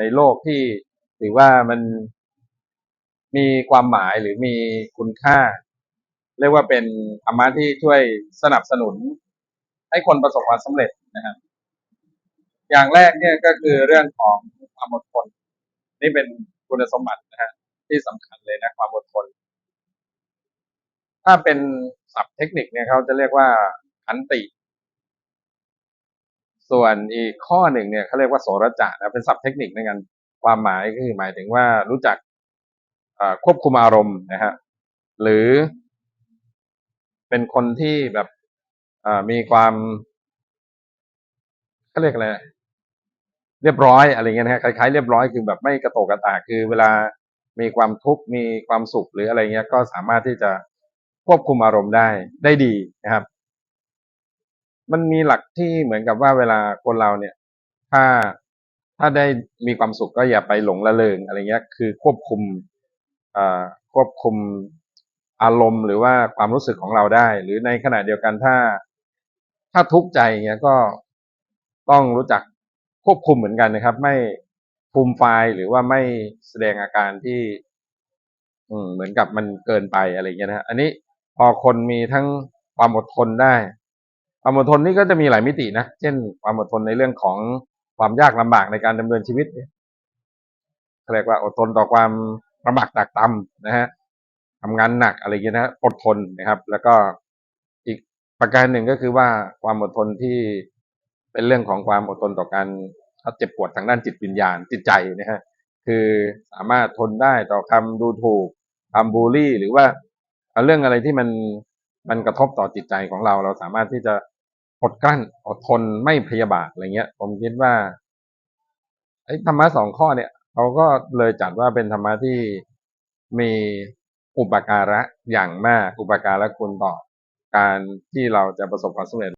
ในโลกที่ถือว่ามันมีความหมายหรือมีคุณค่า เรียกว่าเป็นธรรมะที่ช่วยสนับสนุน ให้คนประสบความสำเร็จนะครับ อย่างแรกเนี่ยก็คือเรื่องของความอดทน นี่เป็นคุณสมบัตินะฮะที่สำคัญเลยนะความอดทน ถ้าเป็นศัพท์เทคนิคเนี่ยเขาจะเรียกว่าขันติ ส่วนอีกข้อหนึ่งเนี่ยเขาเรียกว่าโสรจะนะเป็นศัพท์เทคนิคในการความหมายก็คือหมายถึงว่ารู้จักควบคุมอารมณ์นะฮะหรือเป็นคนที่แบบมีความเขาเรียกอะไรเรียบร้อยอะไรเงี้ยนะฮะคล้ายๆเรียบร้อยคือแบบไม่กระโตกกระตากคือเวลามีความทุกข์มีความสุขหรืออะไรเงี้ยก็สามารถที่จะควบคุมอารมณ์ได้ได้ดีนะครับ มันมีหลักที่เหมือนกับว่าเวลาคนเราเนี่ย ถ้าถ้าได้มีความสุขก็อย่าไปหลงละเลงอะไรเงี้ย คือควบคุมอ่าควบคุมอารมณ์หรือว่าความรู้สึกของเราได้ หรือในขณะเดียวกันถ้า ถ้าทุกข์ใจเงี้ยก็ต้องรู้จักควบคุมเหมือนกันนะครับ ไม่ฟูมไฟหรือว่าไม่แสดงอาการที่ อืเหมือนกับมันเกินไปอะไรเงี้ยนะอันนี้พอคนมีทั้งความอดทนได้ ความอดทนนี่ก็จะมีหลายมิตินะ เช่น ความอดทนในเรื่องของความยากลำบากในการดำเนินชีวิตเนี่ยเรียกว่าอดทนต่อความลำบากตากตำนะฮะทำงานหนักอะไรเงี้ยนะอดทนนะครับ แล้วก็อีกประการหนึ่งก็คือว่าความอดทนที่เป็นเรื่องของความอดทนต่อการเจ็บปวดทางด้านจิตวิญญาณจิตใจนะฮะคือสามารถทนได้ต่อคำดูถูกคำบูลลี่ หรือว่าเรื่องอะไรที่มัน มันกระทบต่อจิตใจของเรา เราสามารถที่จะอดกลั้นอดทนไม่พยาบาทอะไรเงี้ย ผมคิดว่าไอ้ธรรมะสองข้อเนี่ยเขาก็เลยจัดว่าเป็นธรรมะที่มีอุปการะอย่างมากอุปการะคุณต่อการที่เราจะประสบความสำเร็จ